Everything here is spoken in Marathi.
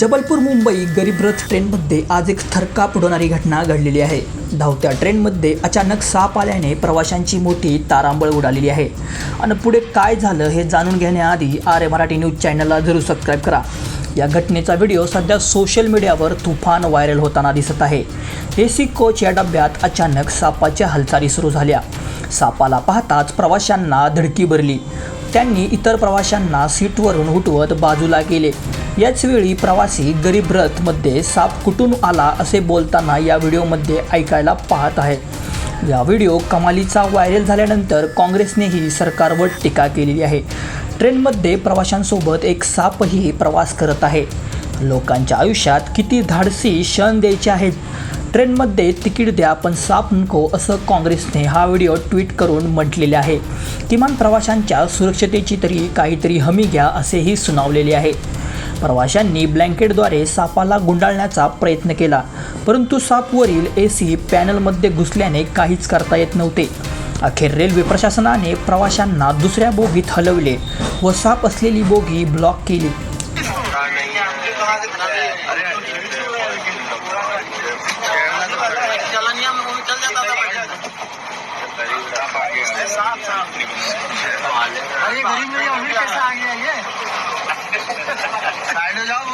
जबलपूर मुंबई गरीब रथ ट्रेनमध्ये आज एक थरकाप उडवणारी घटना घडलेली आहे. धावत्या ट्रेनमध्ये अचानक साप आल्याने प्रवाशांची मोठी तारांबळ उडालेली आहे. आणि पुढे काय झालं हे जाणून घेण्याआधी आर ए मराठी न्यूज चॅनलला जरूर सबस्क्राईब करा. या घटनेचा व्हिडिओ सध्या सोशल मीडियावर तुफान व्हायरल होताना दिसत आहे. ए सी कोच या डब्यात अचानक सापाच्या हालचाली सुरू झाल्या. सापाला पाहताच प्रवाशांना धडकी भरली. त्यांनी इतर प्रवाशांना सीटवरून उठवत बाजूला केले. याचवेळी प्रवासी गरीब रथमध्ये साप कुठून आला असे बोलताना या व्हिडिओमध्ये ऐकायला पाहत आहे. या व्हिडिओ कमालीचा व्हायरल झाल्यानंतर काँग्रेसनेही सरकारवर टीका केलेली आहे. ट्रेनमध्ये प्रवाशांसोबत एक सापही प्रवास करत आहे. लोकांच्या आयुष्यात किती धाडसी क्षण द्यायचे आहेत. ट्रेनमध्ये तिकीट द्या पण साप नको असं काँग्रेसने हा व्हिडिओ ट्विट करून म्हटलेले आहे किमान प्रवाशांच्या सुरक्षतेची तरी काहीतरी हमी घ्या असेही सुनावलेले आहे प्रवाशांनी ब्लँकेटद्वारे सापाला गुंडाळण्याचा प्रयत्न केला परंतु सापवरील ए सी पॅनलमध्ये घुसल्याने काहीच करता येत नव्हते अखेर रेल्वे प्रशासनाने प्रवाशांना दुसऱ्या बोगीत हलवले व साप असलेली बोगी ब्लॉक केली साफ साफ। अरे गरीब में कैसे आ गया ये? साइड में जाओ